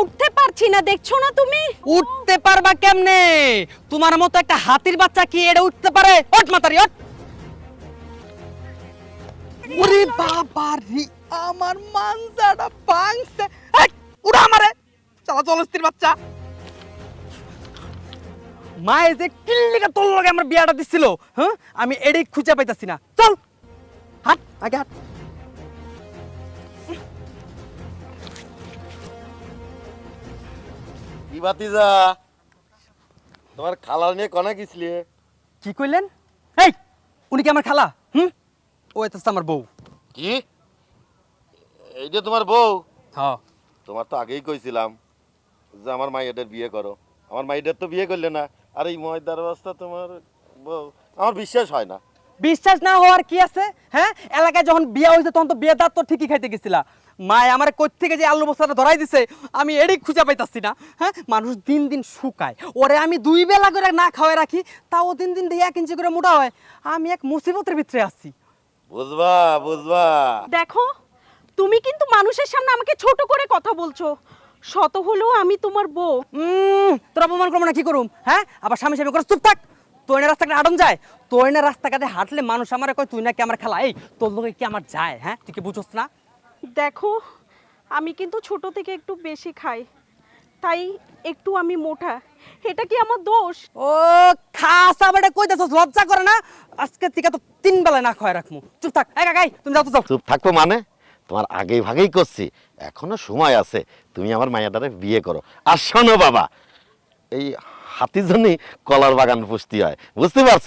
উঠতে পারছি না দেখছ না তুমি? উঠতে পারবা কেমনে? তোমার মতো একটা হাতির বাচ্চা কি এটা উঠতে পারে? ওঠ মাতারি ওঠ! ওরে বাবা রে আমার মানজাটা ভাঙছে। এই, উড়া আমারে! চালা জলস্তির বাচ্চা। মায়ে যে কিল্লিকা তোর লগে আমার বিয়াটা দিছিল হ্যাঁ? আমি এটাই খুঁজে পাইতাছি না। চল! হাট আগে হাট। কি বাতিজা তোমার খালা নিয়ে কনে গেছিলি? কি কইলেন? এই উনি কি আমার খালা? হুম? ও এটা আমার বউ। কি? তোমার বউ? হ্যাঁ তোমার তো আগেই কইছিলাম যে আমার মাইয়াদের বিয়ে করো। আমার মাইয়াদের তো বিয়ে করলে না। আর এই ময়দার অবস্থা তোমার বউ। আমার বিশ্বাস হয় না। বিশ্বাস না হওয়ার কি আছে হ্যাঁ? এলাকায় যখন বিয়ে হয়েছে তখন তো বিয়ে দাঁত তো ঠিকই খাইতে গেছিলা। মায় আমার কোথ থেকে যে আলু বস্তাটা ধরাই দিছে আমি এরই খুঁজে পাইতাছি না। হ্যাঁ? মানুষ দিন দিন শুকায়। ওরে আমি দুই বেলা করে না খাওয়াই রাখি তাও দিন দিন দিয়ে এক ইঞ্চি করে মোটা হয়। আমি এক মুসিবতের ভিতরে আছি। বুঝবা বুঝবা। দেখো তুমি কিন্তু মানুষের সামনে আমাকে ছোট করে কথা বলছো। শত হলেও আমি তোমার বউ। উম, তোর অপমান করব না কি করুম? হ্যাঁ? আবার স্বামী স্বামী করে চুপ থাক। তোর না রাস্তাঘাটে হাঁটন যায়। তোর না রাস্তাঘাটে হাঁটলে মানুষ আমার কয় তুই নাকি আমার খেলা? এই তোর লোকে কি আমার যায়? হ্যাঁ? তুই কি বুঝোস না? দেখো আমি কিন্তু ছোট থেকে একটু বেশি খাই। তাই একটু আমি মোটা। এটা কি আমার দোষ? ও খাস আবার কই দেছস লজ্জা করে না? আজকে থেকে তো তিন বেলা না খাওয়া রাখমু। চুপ থাক। এই কাকাই তুমি যাও তো যাও। চুপ থাকব মানে? তোমার আগেই ভাগেই করছি। এখনও সময় আছে। তুমি আমার মাইয়াটারে বিয়ে করো। আর শোনো বাবা এই হাতির জন্যই কলার বাগান পুষতে হয়। বুঝতে পারছ?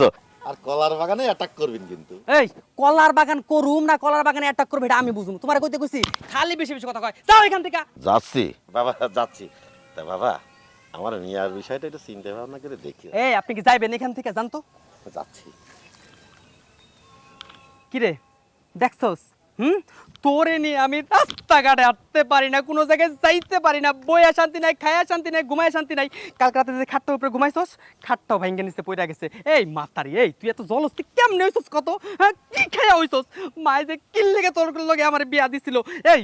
আর কলার বাগানে অ্যাটাক করবেন কিন্তু। এই কলার বাগান করুম না কলার বাগানে অ্যাটাক করবে এটা আমি বুঝুম। তোমার কইতে কইছি খালি বেশি বেশি কথা কয়। যাও এখান থেকে। যাচ্ছি। বাবা যাচ্ছি। তা বাবা আমার মিয়ার বিষয়টা একটু চিন্তা ভাবনা করে দেখি। এই আপনি কি যাইবেন এখান থেকে? জানতো? যাচ্ছি। কিরে? দেখছস? তোরে নিয়ে আমি রাস্তাঘাটে হাঁটতে পারি না, কোনো জায়গায় যাইতে পারি না, বইয়া শান্তি নাই, খায়া শান্তি নাই, ঘুমায় শান্তি নাই। কাল রাতে যে খাটটার উপরে ঘুমাইছস, খাটটাও ভাঙ্গে নিচে পড়ে গেছে। এই মাতারি, এই, তুই এত জলস্তি কেমনে হইছস কত? হ্যাঁ কি খায়া হইছস? মায়ে যে কিল্লেগে তোর লগে আমার বিয়া দিছিল। এই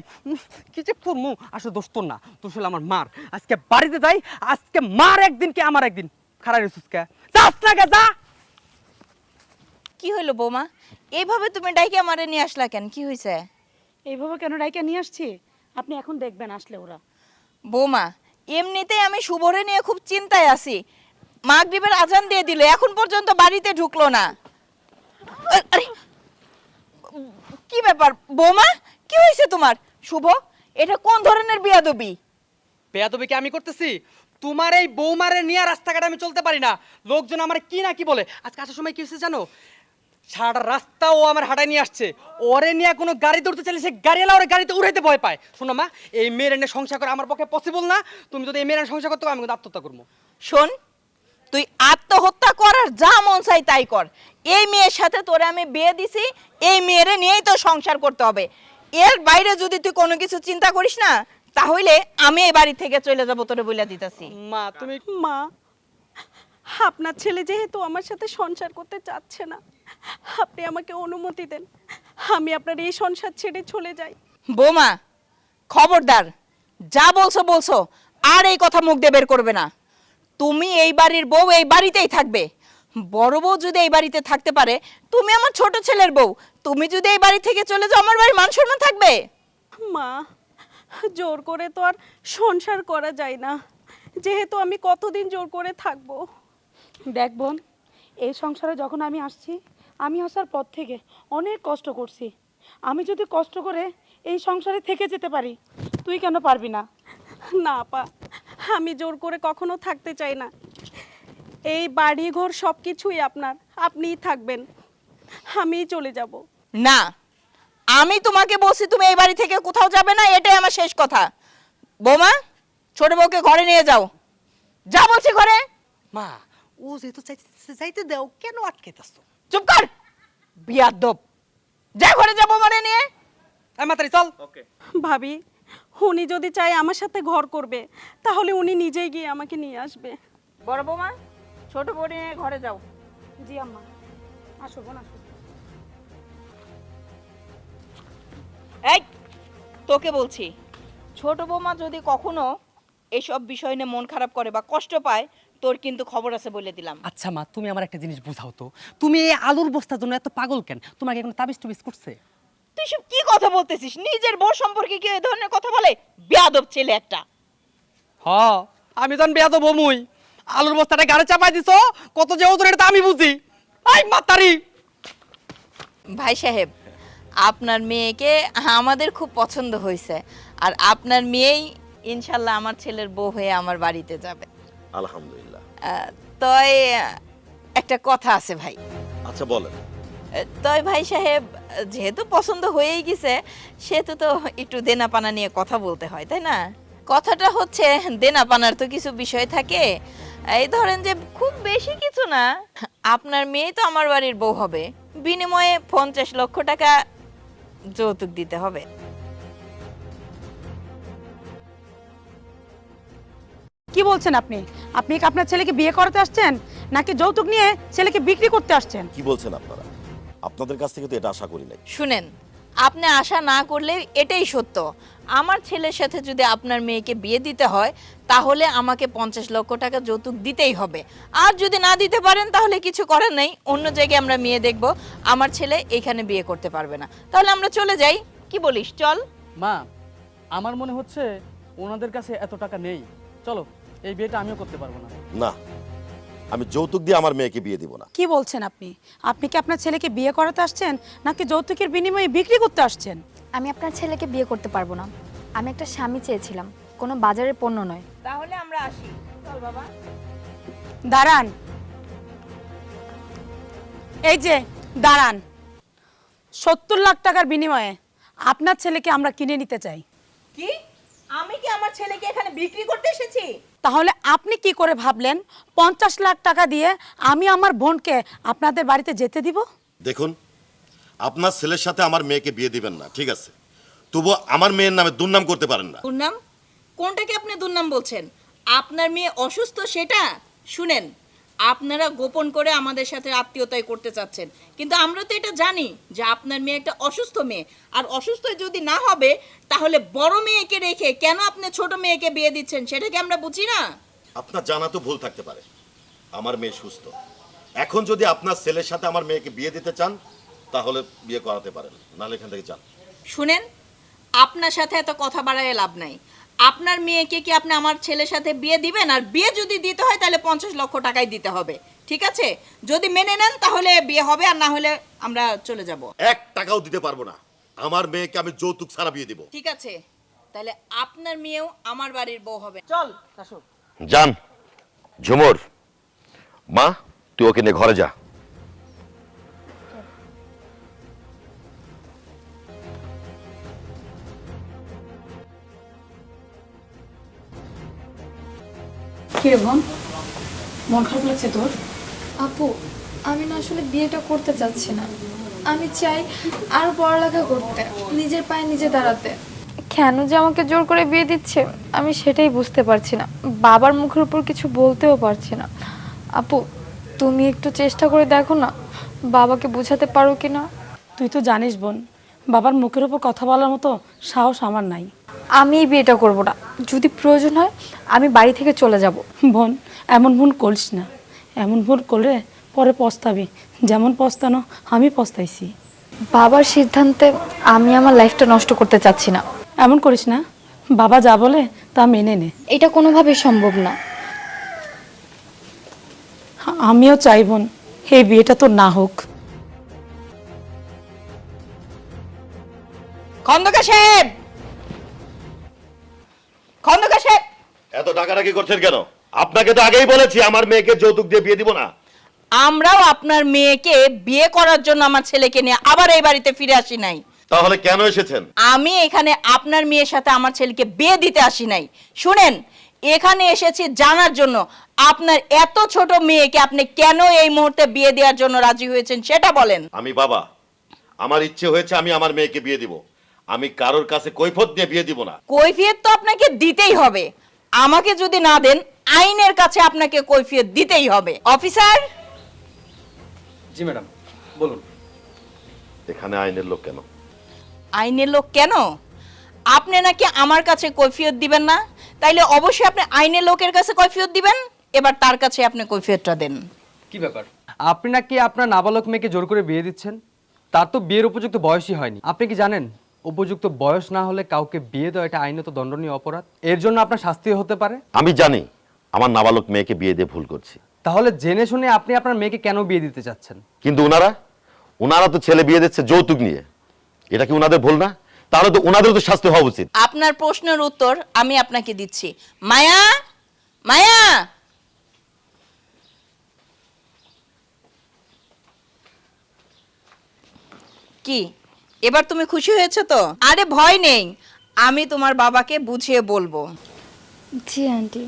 কি যে করমু? আসলে দোষ তোর না, দোষ হলো আমার মার। আজকে বাড়িতে যাই, আজকে মার একদিন কি আমার একদিন? খারাপ হইছস কে? যাস না কে যা! কি হইল বৌমা? এইভাবে তুমি ডাইকে আমারে নিয়ে আসলা কেন? কি হয়েছে এইভাবে কেন ডাইকে নিয়ে আসছি? আপনি এখন দেখবেন আসলে ওরা। বৌমা এমনিতেই আমি শুভরে নিয়ে খুব চিন্তায় আছি। মাগরিবের আজান দিয়ে দিল এখন পর্যন্ত বাড়িতে ঢুকলো না। আরে, কি ব্যাপার? বৌমা কি হয়েছে তোমার? শুভ এটা কোন ধরনের বিয়াদবি? বেয়াদবি কি আমি করতেছি? তোমার এই বৌমারে নিয়ে রাস্তাঘাটে আমি চলতে পারি না। লোকজন আমার কি না কি বলে? আজকে আসার সময় কি হয়েছে জানো? সারা রাস্তা ও আমার হাঁটায় নিয়ে আসছে। ওরে নিয়ে কোনো গাড়ি ধরতে চাইলে সে গাড়িওয়ালা ওরে গাড়িতে উড়াইতে ভয় পায়। শোনো মা এই মেয়ের এনে সংসার করা আমার পক্ষে পসিবল না। তুমি যদি এই মেয়ের এনে সংসার করতে পারো, আমি কিন্তু আত্মহত্যা করব। শোন তুই আত্মহত্যা করার যা মন চাই তাই কর। এই মেয়ের সাথে তোরে আমি বিয়ে দিছি এই মেয়েরে নিয়েই তো সংসার করতে হবে। এর বাইরে যদি তুই কোনো কিছু চিন্তা করিস না তাহলে আমি এই বাড়ি থেকে চলে যাব তোরে বলে দিতেছি। মা তুমি মা আপনার ছেলে যেহেতু আমার সাথে সংসার করতে চাচ্ছে না আপনি আমাকে অনুমতি দেন। আমি আপনার এই সংসার ছেড়ে চলে যাই। বৌমা খবরদার যা বলছো বলছো আর এই কথা মুখ দিয়ে বের করবে না। তুমি এই বাড়ির বউ এই বাড়িতেই থাকবে। বড় বউ যদি এই বাড়িতে থাকতে পারে তুমি আমার ছোট ছেলের বউ তুমি যদি এই বাড়ি থেকে চলে যাও আমার বাড়ির মান সম্মান থাকবে। মা জোর করে তো আর সংসার করা যায় না। যেহেতু আমি কতদিন জোর করে থাকব? দেখ বোন এই সংসারে যখন আমি আসছি আমি আসার পর থেকে অনেক কষ্ট করছি। আমি যদি কষ্ট করে এই সংসারে থেকে যেতে পারি তুই কেন পারবি না? না পা আমি জোর করে কখনো থাকতে চাই না। এই বাড়ি ঘর সব কিছুই আপনার আপনিই থাকবেন। আমিই চলে যাব। না আমি তোমাকে বলছি তুমি এই বাড়ি থেকে কোথাও যাবে না এটাই আমার শেষ কথা। বৌমা ছোট বউকে ঘরে নিয়ে যাও। যা বলছি ঘরে। মা ও যেহেতু চাইতে চাইতে দাও কেন আটকেতাস চুপ কর বিয়াদব যা ঘরে যাব মানে নিয়ে এই মাতারি চল ভাবি উনি যদি চায় আমার সাথে ঘর করবে তাহলে উনি নিজেই গিয়ে আমাকে নিয়ে আসবে। বড় বৌমা ছোট বউ নিয়ে ঘরে যাও। জি আম্মা। আসো বোন আসো। এই তোকে বলছি ছোট বৌমা যদি কখনো এসব বিষয় নিয়ে মন খারাপ করে বা কষ্ট পায় তোর কিন্তু খবর আছে বলে দিলাম। আচ্ছা মা তুমি আমার একটা জিনিস বুঝাও তো। তুমি এই আলুর বস্তার জন্য এত পাগল কেন? তোমাকে এখন তাবিজ টুবিজ করছে? তুই সব কি কথা বলতেছিস? নিজের বউ সম্পর্কে কি এই ধরনের কথা বলে? বেয়াদব ছেলে একটা। হ আমি যখন বেয়াদ বমুই আলুর বস্তাটা গাড়ি চাপাই দিছ কত যে ওজন এটা তো আমি বুঝি। আই মাতারি! ভাই সাহেব আপনার মেয়েকে আমাদের খুব পছন্দ হয়েছে আর আপনার মেয়েই ইনশাল্লাহ আমার ছেলের বউ হয়ে আমার বাড়িতে যাবে। আলহামদুলিল্লাহ। তয় একটা কথা আছে ভাই। আচ্ছা বলেন। তয় ভাই সাহেব যেহেতু পছন্দ হয়েই গেছে সেহেতু তো একটু দেনা পানা নিয়ে কথা বলতে হয় তাই না? কথাটা হচ্ছে দেনা পানার তো কিছু বিষয় থাকে। এই ধরেন যে খুব বেশি কিছু না আপনার মেয়ে তো আমার বাড়ির বউ হবে। বিনিময়ে পঞ্চাশ লক্ষ টাকা যৌতুক দিতে হবে। কি বলছেন আপনি? আপনি কি আপনার ছেলেকে বিয়ে করাতে আসছেন? নাকি যৌতুক নিয়ে ছেলেকে বিক্রি করতে আসছেন? কি বলছেন আপনারা? আপনাদের কাছ থেকে তো এটা আশা করি নাই। শুনেন আপনি আশা না করলে এটাই সত্য। আমার ছেলের সাথে যদি আপনার মেয়েকে বিয়ে দিতে হয় তাহলে আমাকে পঞ্চাশ লক্ষ টাকা যৌতুক দিতেই হবে। আর যদি না দিতে পারেন তাহলে কিছু করার নেই। অন্য জায়গায় আমরা মেয়ে দেখব আমার ছেলে এখানে বিয়ে করতে পারবে না। তাহলে আমরা চলে যাই। কি বলিস? চল। মা আমার মনে হচ্ছে ওনাদের কাছে এত টাকা নেই। চলো। এই বিয়েটা আমিও করতে পারব না। না আমি যৌতুক দিয়ে আমার মেয়েকে বিয়ে দিব না। কি বলছেন আপনি? আপনি কি আপনার ছেলেকে বিয়ে করাতে আসছেন নাকি যৌতুকের বিনিময়ে বিক্রি করতে আসছেন? আমি আপনার ছেলেকে বিয়ে করতে পারব না। আমি একটা স্বামী চেয়েছিলাম কোনো বাজারের পণ্য নয়। তাহলে আমরা আসি। চল বাবা। দাঁড়ান। এই যে দাঁড়ান। সত্তর লাখ টাকার বিনিময়ে আপনার ছেলেকে আমরা কিনে নিতে চাই। কি? আমি কি আমার ছেলেকে এখানে বিক্রি করতে এসেছি? তাহলে আপনি কি করে ভাবলেন? পঞ্চাশ লাখ টাকা দিয়ে আমি আমার বোনকে আপনাদের বাড়িতে যেতে দিব? দেখুন আপনার ছেলের সাথে আমার মেয়েকে বিয়ে দিবেন না ঠিক আছে? তবু আমার মেয়ের নামে দুর্নাম করতে পারেন না। দুর্নাম? কোনটাকে আপনি দুর্নাম বলছেন? আপনার মেয়ে অসুস্থ সেটা শুনেন। আপনারা গোপন করে আমাদের সাথে আত্মীয়তায় করতে চাচ্ছেন। কিন্তু আমরা তো এটা জানি যে আপনার মেয়ে একটা অসুস্থ মেয়ে। আর অসুস্থ যদি না হবে তাহলে বড় মেয়েকে রেখে কেন আপনি ছোট মেয়েকে বিয়ে দিচ্ছেন সেটা কি আমরা বুঝি না? আপনার জানা তো ভুল থাকতে পারে। আমার মেয়ে সুস্থ। এখন যদি আপনার ছেলের সাথে আমার মেয়েকে বিয়ে দিতে চান তাহলে বিয়ে করাতে পারেন। নাহলে এখান থেকে যান। শুনেন আপনার সাথে এত কথা বাড়ায় লাভ নাই। আপনার মেয়েকে কি আপনি আমার ছেলের সাথে বিয়ে দিবেন? আর বিয়ে যদি দিতে হয় তাহলে পঞ্চাশ লক্ষ টাকাই দিতে হবে। ঠিক আছে? যদি মেনে নেন তাহলে বিয়ে হবে আর না হলে আমরা চলে যাব। এক টাকাও দিতে পারব না। আমার মেয়েকে আমি যৌতুক ছাড়া বিয়ে দিব। ঠিক আছে? তাহলে আপনার মেয়েও আমার বাড়ির বউ হবে। চল আসো যান ঝুমুর। মা তুই ওকে নিয়ে ঘরে যা। কিরে বোন? মন খারাপ লাগছে তোর? আপু আমি না আসলে বিয়েটা করতে চাচ্ছি না। আমি চাই আরও পড়ালেখা করতে নিজের পায়ে নিজে দাঁড়াতে। কেন যে আমাকে জোর করে বিয়ে দিচ্ছে আমি সেটাই বুঝতে পারছি না। বাবার মুখের উপর কিছু বলতেও পারছি না। আপু তুমি একটু চেষ্টা করে দেখো না বাবাকে বোঝাতে পারো কি না তুই তো জানিস বোন বাবার মুখের উপর কথা বলার মতো সাহস আমার নাই। আমি এই বিয়েটা করব না। যদি প্রয়োজন হয় আমি বাড়ি থেকে চলে যাব। বোন এমন ভুল করিস না। এমন ভুল করলে পরে পস্তাবি। যেমন পস্তানো আমি পস্তাইছি। বাবার সিদ্ধান্তে আমি আমার লাইফটা নষ্ট করতে চাচ্ছি না। এমন করিস না। বাবা যা বলে তা মেনে নে। এটা কোনোভাবেই সম্ভব না। আমিও চাই বোন এই বিয়েটা তো না হোক। খন্দকার সাহেব! খন্দকার সাহেব! এত টাকাটাকি করছেন কেন? আপনাকে তো আগেই বলেছি আমার মেয়েকে যৌতুক দিয়ে বিয়ে দিব না। আমরাও আপনার মেয়েকে বিয়ে করার জন্য আমার ছেলেকে নিয়ে আবার এই বাড়িতে ফিরে আসি নাই। তাহলে কেন এসেছেন? আমি এখানে আপনার মেয়ের সাথে আমার ছেলেকে বিয়ে দিতে আসি নাই। শুনেন এখানে এসেছি জানার জন্য। আপনার এত ছোট মেয়েকে আপনি কেন এই মুহূর্তে বিয়ে দেওয়ার জন্য রাজি হয়েছেন সেটা বলেন। আমি বাবা আমার ইচ্ছে হয়েছে আমি আমার মেয়েকে বিয়ে দিব। আমি কারোর কাছে কৈফত দিয়ে বিয়ে দিব না। কৈফিয়ত তো আপনাকে দিতেই হবে। আমাকে যদি না দেন আইনের কাছে আপনাকে কৈফিয়ত দিতেই হবে। অফিসার? জি ম্যাডাম বলুন। এখানে আইনের লোক কেন? আইনের লোক কেন? আপনি নাকি আমার কাছে কৈফিয়ত দিবেন না? তাইলে অবশ্যই আপনি আইনের লোকের কাছে কৈফিয়ত দিবেন। এবার তার কাছে আপনি কৈফিয়তটা দেন। কি ব্যাপার? আপনি নাকি আপনার নাবালক মেয়েকে জোর করে বিয়ে দিচ্ছেন? তার তো বিয়ের উপযুক্ত বয়সই হয়নি। আপনি কি জানেন? উপযুক্ত বয়স না হলে কাউকে বিয়ে দেওয়া এটা আইনত দণ্ডনীয় অপরাধ। এর জন্য আপনার শাস্তি হতে পারে? আমি জানি আমার নাবালক মেয়েকে বিয়ে দিয়ে ভুল করছি। তাহলে জেনে শুনে আপনি আপনার মেয়েকে কেন বিয়ে দিতে চাচ্ছেন? কিন্তু ওনারা ওনারা তো ছেলে বিয়ে দিচ্ছে যৌতুক নিয়ে। এটা কি ওনাদের ভুল না? তাহলে তো ওনাদের তো শাস্তি হওয়া উচিত। আপনার প্রশ্নের উত্তর আমি আপনাকে দিচ্ছি। মায়া! মায়া! কি? এবার তুমি খুশি হয়েছে তো? আরে ভয় নেই। আমি তোমার বাবাকে বুঝিয়ে বলব। জি আন্টি।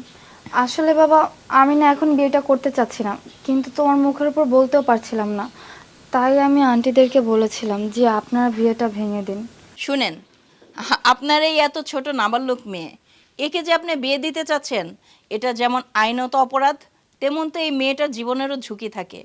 আসলে বাবা আমি না এখন বিয়েটা করতে চাচ্ছি না। কিন্তু তোমার মুখের উপর বলতেও পারছিলাম না। তাই আমি আন্টিদেরকে বলেছিলাম যে আপনারা বিয়েটা ভেঙে দিন। শুনেন আপনার এই এত ছোট নাবালক মেয়ে একে যে আপনি বিয়ে দিতে চাচ্ছেন এটা যেমন আইনত অপরাধ তেমন তো এই মেয়েটার জীবনেরও ঝুঁকি থাকে।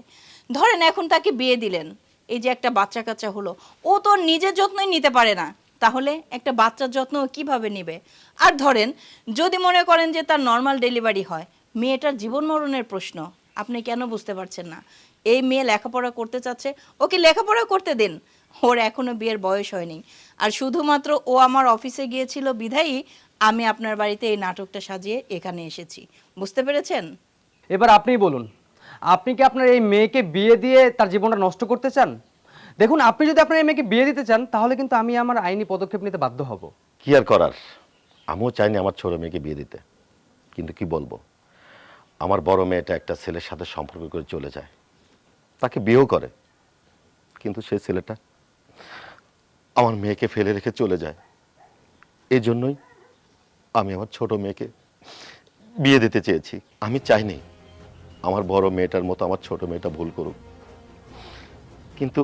ধরেন এখন তাকে বিয়ে দিলেন। এই যে একটা বাচ্চা কাচ্চা হলো, ও তো নিজের যত্নই নিতে পারে না। তাহলে একটা বাচ্চার যত্ন কীভাবে নেবে? আর ধরেন, যদি মনে করেন যে তার নর্মাল ডেলিভারি হয়, মেয়েটার জীবন মরণের প্রশ্ন, আপনি কেন বুঝতে পারছেন না? এই মেয়ে লেখাপড়া করতে চাচ্ছে, ওকে লেখাপড়া করতে দিন। ওর এখনও বিয়ের বয়স হয়নি। আর শুধুমাত্র ও আমার অফিসে গিয়েছিল, বিধায়ী, আমি আপনার বাড়িতে এই নাটকটা সাজিয়ে এখানে এসেছি। বুঝতে পেরেছেন? এবার আপনিই বলুন। আপনি কি আপনার এই মেয়েকে বিয়ে দিয়ে তার জীবনটা নষ্ট করতে চান? দেখুন, আপনি যদি আপনার এই মেয়েকে বিয়ে দিতে চান, তাহলে কিন্তু আমি আমার আইনি পদক্ষেপ নিতে বাধ্য হব। কি আর করার? আমিও চাইনি আমার ছোট মেয়েকে বিয়ে দিতে। কিন্তু কি বলব? আমার বড় মেয়েটা একটা ছেলের সাথে সম্পর্ক করে চলে যায়। তাকে বিয়েও করে। কিন্তু সেই ছেলেটা আমার মেয়েকে ফেলে রেখে চলে যায়। এই জন্যই আমি আমার ছোট মেয়েকে বিয়ে দিতে চেয়েছি। আমি চাইনি আমার বড় মেয়েটার মতো আমার ছোট মেয়েটা ভুল করুক। কিন্তু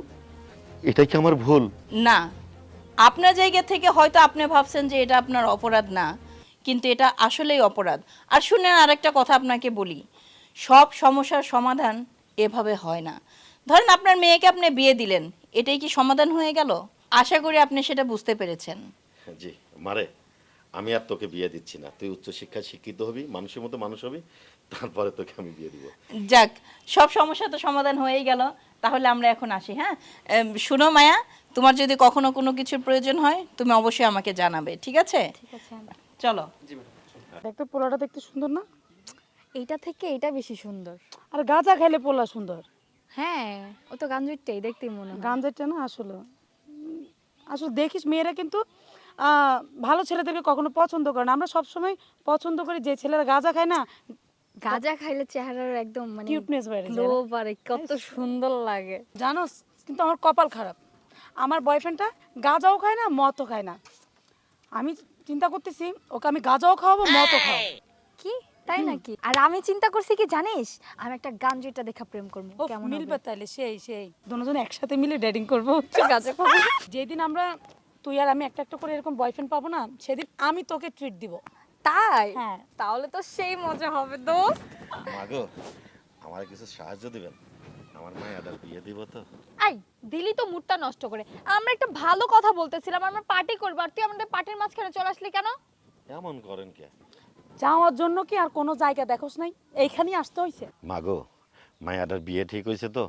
এটাই কি আমার ভুল? না। আপনার জায়গা থেকে হয়তো আপনি ভাবছেন যে এটা আপনার অপরাধ না কিন্তু এটা আসলেই অপরাধ। আর শুনেন আরেকটা কথা আপনাকে বলি। সব সমস্যার সমাধান এভাবে হয় না। ধরেন আপনার মেয়েকে আপনি বিয়ে দিলেন এটাই কি সমাধান হয়ে গেল? আশা করি আপনি সেটা বুঝতে পেরেছেন। জি। মারে আমি আর তোকে বিয়ে দিচ্ছি না। তুই উচ্চশিক্ষায় শিক্ষিত হবি মানুষের মতো মানুষ হবি তারপরে তোকে আমি বিয়ে দিব। যাক সব সমস্যা তো সমাধান হয়েই গেল। তাহলে আমরা এখন আসি হ্যাঁ? শুনো মায়া তোমার যদি কখনো কোনো কিছুর প্রয়োজন হয় তুমি অবশ্যই আমাকে জানাবে ঠিক আছে? চলো। একটা পোলাটা দেখতে সুন্দর না? এইটা থেকে এটা বেশি সুন্দর। আর গাঁজা খেলে পোলা সুন্দর। হ্যাঁ ও তো গাঞ্জুরটাই দেখতেই মনে হয়। গাঁজাটা না আসলে আসলে দেখিস মেয়েরা কিন্তু ভালো ছেলেদেরকে কখনো পছন্দ করে না। আমরা সবসময় পছন্দ করি যে ছেলেরা গাঁজা খায় না গাঁজা খাইলে চেহারার একদম মানে কিউটনেস বেড়ে গ্লো বাড়ে কত সুন্দর লাগে। জানোস কিন্তু আমার কপাল খারাপ। আমার বয়ফ্রেন্ডটা গাঁজাও খায় না মদও খায় না। আমি চিন্তা করতেছি ওকে আমি গাঁজাও খাওয়াবো মদও খাওয়াবো। কি? তাই নাকি? আর আমি চিন্তা করছি কি জানিস? আমি একটা গাঞ্জুটা দেখা প্রেম করব। কেমন মিলবে তাহলে সেই সেই। দুজন একসাথে মিলে ডেটিং করব। গাঁজা খাব। যেদিন আমরা তুই আর আমি একটা একটা করে এরকম বয়ফ্রেন্ড পাবো না সেদিন আমি তোকে ট্রিট দিব। তাই? হ্যাঁ। তাহলে তো সেই মজা হবে দোস্ত। মাগো আমার কিছু সাহায্য দিবেন? আমার মায়ের বিয়ে দিব তো। আই দিলি তো মুডটা নষ্ট করে। আমরা একটা ভালো কথা বলতেছিলাম আমরা পার্টি করব আর তুই আমাদের পার্টির মাঝখানে চলে আসলি কেন? এমন করেন কে? যাওয়ার জন্য কি আর কোনো জায়গা দেখোস নাই? এইখানেই আসতে হয়েছে মাগো মায়াটার বিয়ে ঠিক হয়েছে তো?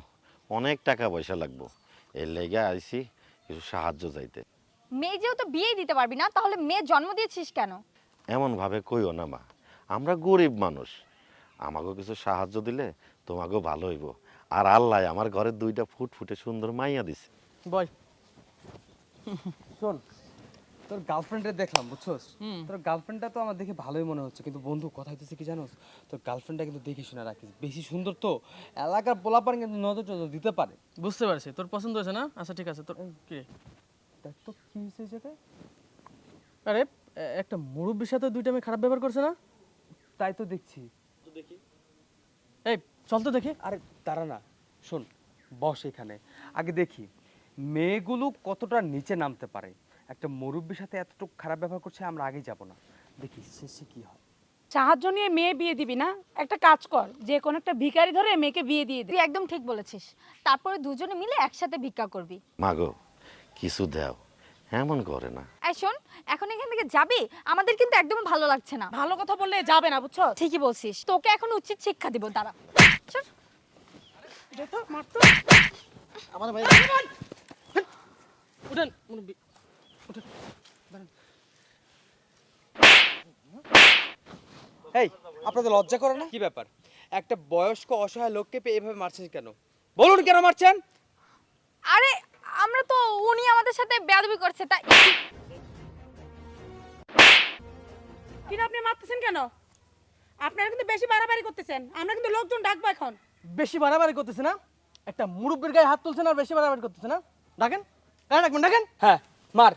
অনেক টাকা পয়সা লাগবো। এর লেগে আইছি কিছু সাহায্য চাইতে। মেয়ে যেহেতু বিয়ে দিতে পারবি না তাহলে মেয়ে জন্ম দিয়েছিস কেন? এমন ভাবে কইও না মা। আমরা গরিব মানুষ। আমাকেও কিছু সাহায্য দিলে তোমাকেও ভালো হইব। আর আল্লাহ আমার ঘরে দুইটা ফুট ফুটে সুন্দর মাইয়া দিছে। বয় শোন তোর গার্লফ্রেন্ডে দেখলাম বুঝছস? তোর গার্লফ্রেন্ডটা তো আমার দেখে ভালোই মনে হচ্ছে। কিন্তু বন্ধু কথা হইতেছে কি জানোস? তোর গার্লফ্রেন্ডটা কিন্তু দেখে শুনে রাখিস। বেশি সুন্দর তো এলাকার পোলাপান কিন্তু নজর টজর দিতে পারে। বুঝতে পারছি। তোর পছন্দ হয়েছে না? আচ্ছা ঠিক আছে। তোর কি? দেখ তো কি হয়েছে আরে একটা মুরব্বীর সাথে দুইটা মেয়ে খারাপ ব্যবহার করছে না? তাই তো দেখছি। এই চল তো দেখি। আরে দাঁড়া না। শোন বস এখানে। আগে দেখি মেয়েগুলো কতটা নিচে নামতে পারে? একটা মুরব্বীর সাথে এতটুকু খারাপ ব্যবহার করছে আমরা আগে যাব না। দেখি শেষে কি হয়? সাহায্য নিয়ে মেয়ে বিয়ে দিবি না? একটা কাজ কর যে কোনো একটা ভিখারি ধরে মেয়েকে বিয়ে দিয়ে দিবি তুই একদম ঠিক বলেছিস। তারপরে দুজনে মিলে একসাথে ভিক্ষা করবি। মাগো কিছু দেও। এমন করে না। এই শোন এখন এখান থেকে যাবি আমাদের কিন্তু একদম ভালো লাগছে না। ভালো কথা বললে যাবে না বুঝছ? ঠিকই বলছিস তোকে এখন উচিত শিক্ষা দিব দাঁড়া। চল। যেত মারতো আমার ভাই উঠেন মুরব্বি। উঠেন এই আপনাদের লজ্জা করে না? কি ব্যাপার? একটা বয়স্ক অসহায় লোককে পেয়ে এভাবে মারছেন কেন? বলুন কেন মারছেন? আরে আমরা তো উনি আমাদের সাথে বেয়াদবি করছে তাই কিনা আপনি মারতেছেন কেন? আপনারা কিন্তু বেশি বাড়াবাড়ি করতেছেন। আমরা কিন্তু লোকজন ডাকবো এখন। বেশি বাড়াবাড়ি করতেছে না? একটা মুরব্বীর গায়ে হাত তুলছেন আর বেশি বাড়াবাড়ি করতেছে না? ডাকেন। হ্যাঁ ডাকবেন ডাকেন। হ্যাঁ মার।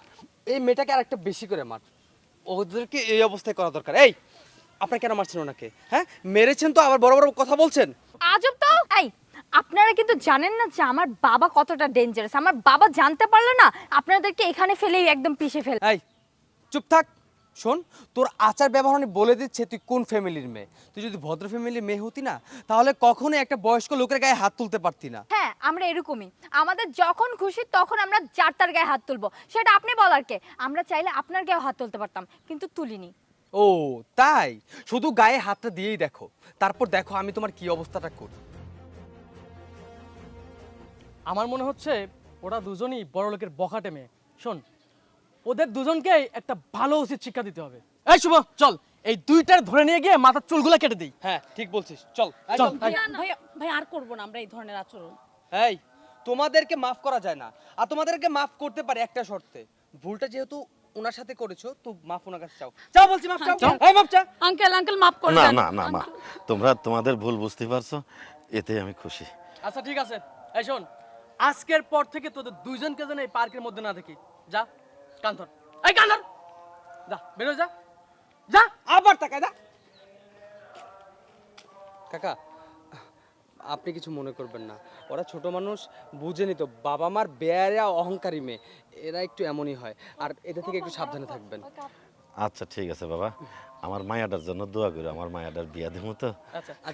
এই মেয়েটাকে আর একটা বেশি করে মার। ওদেরকে এই অবস্থায় করা দরকার। এই আপনারা কেন মারছেন ওনাকে? হ্যাঁ মেরেছেন তো আবার বড় বড় কথা বলছেন। আজব তো! এই আপনারা কিন্তু জানেন না যে আমার বাবা কতটা ডেঞ্জারাস আমার বাবা জানতে পারল না আপনাদেরকে এখানে ফেলেই একদম পিষে ফেল। এই চুপ থাক। শোন তোর আচার ব্যবহার আমি বলে দিচ্ছে তুই কোন ফ্যামিলির মেয়ে? তুই যদি ভদ্র ফ্যামিলির মেয়ে হতি না তাহলে কখনো একটা বয়স্ক লোকের গায়ে হাত তুলতে পারতি না। হ্যাঁ আমরা এরকমই। আমাদের যখন খুশি তখন আমরা যার তার গায়ে হাত তুলবো। সেটা আপনি বলার কে? আমরা চাইলে আপনার গায়ে হাত তুলতে পারতাম কিন্তু তুলিনি। ও তাই? শুধু গায়ে হাতটা দিয়েই দেখো। তারপর দেখো আমি তোমার কি অবস্থাটা করি। আমার মনে হচ্ছে ওরা দুজনই বড় লোকের বখাটে মেয়ে। শোন ওদের দুজনকে একটা ভালো উচিত শিক্ষা দিতে হবে। এই শুভ চল এই দুইটার ধরে নিয়ে গিয়ে মাথার চুলগুলো কেটে দিই। হ্যাঁ ঠিক বলছিস চল চল ভাই ভাই আর করব না আমরা এই ধরনের আচরণ। এই তোমাদেরকে মাফ করা যায় না। আর তোমাদেরকে মাফ করতে পারে একটা শর্তে। ভুলটা যেহেতু ওনার সাথে করেছ তো মাফ ওনার কাছে চাও। চাও বলছি মাফ চাও? এই মাফ চা। আঙ্কেল আঙ্কেল মাফ করে না না না মা তোমরা তোমাদের ভুল বুঝতে পারছ এতে আমি খুশি। আচ্ছা ঠিক আছে। এই শোন আজকের পর থেকে তোদের দুইজনকে যেন এই পার্কের মধ্যে না দেখি। যা কান্তর এই কান্তর যা বেরো যা। যা আবার টাকা দা কাকা আপনি কিছু মনে করবেন না। ওরা ছোট মানুষ বুঝেনি তো বাবা মার বেয়ারা অহংকারী মেয়ে। এরা একটু এমনই হয়। আর এদের থেকে একটু সাবধানে থাকবেন। আচ্ছা ঠিক আছে বাবা। আমার মায়াটার জন্য দোয়া করো আমার মায়াটার বিয়া দেবো তো। আচ্ছা।